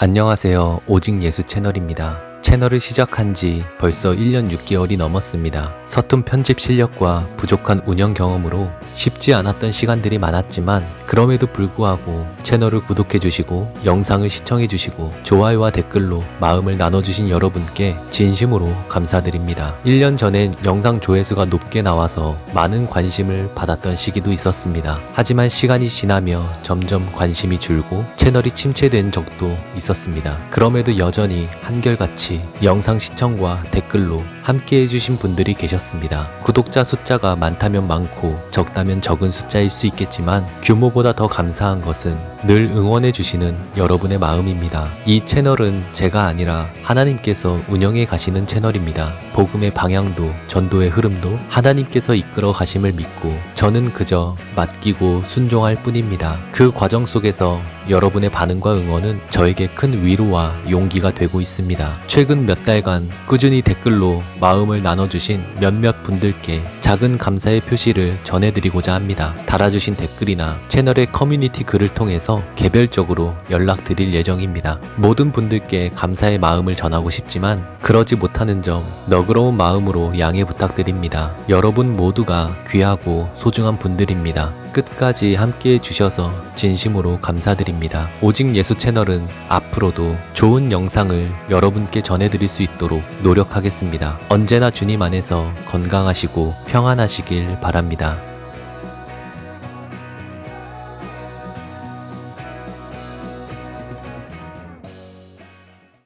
안녕하세요. 오직 예수 채널입니다. 채널을 시작한 지 벌써 1년 6개월이 넘었습니다. 서툰 편집 실력과 부족한 운영 경험으로 쉽지 않았던 시간들이 많았지만 그럼에도 불구하고 채널을 구독해 주시고 영상을 시청해 주시고 좋아요와 댓글로 마음을 나눠주신 여러분께 진심으로 감사드립니다. 1년 전엔 영상 조회수가 높게 나와서 많은 관심을 받았던 시기도 있었습니다. 하지만 시간이 지나며 점점 관심이 줄고 채널이 침체된 적도 있었습니다. 그럼에도 여전히 한결같이 영상 시청과 댓글로 함께 해주신 분들이 계셨습니다. 구독자 숫자가 많다면 많고 적다면 적은 숫자일 수 있겠지만 규모보다 더 감사한 것은 늘 응원해주시는 여러분의 마음입니다. 이 채널은 제가 아니라 하나님께서 운영해 가시는 채널입니다. 복음의 방향도 전도의 흐름도 하나님께서 이끌어 가심을 믿고 저는 그저 맡기고 순종할 뿐입니다. 그 과정 속에서 여러분의 반응과 응원은 저에게 큰 위로와 용기가 되고 있습니다. 최근 몇 달간 꾸준히 댓글로 마음을 나눠주신 몇몇 분들께 작은 감사의 표시를 전해드리고자 합니다. 달아주신 댓글이나 채널의 커뮤니티 글을 통해서 개별적으로 연락드릴 예정입니다. 모든 분들께 감사의 마음을 전하고 싶지만 그러지 못하는 점 너그러운 마음으로 양해 부탁드립니다. 여러분 모두가 귀하고 소중한 분들입니다. 끝까지 함께 해주셔서 진심으로 감사드립니다. 오직 예수 채널은 앞으로도 좋은 영상을 여러분께 전해드릴 수 있도록 노력하겠습니다. 언제나 주님 안에서 건강하시고 평안하시길 바랍니다.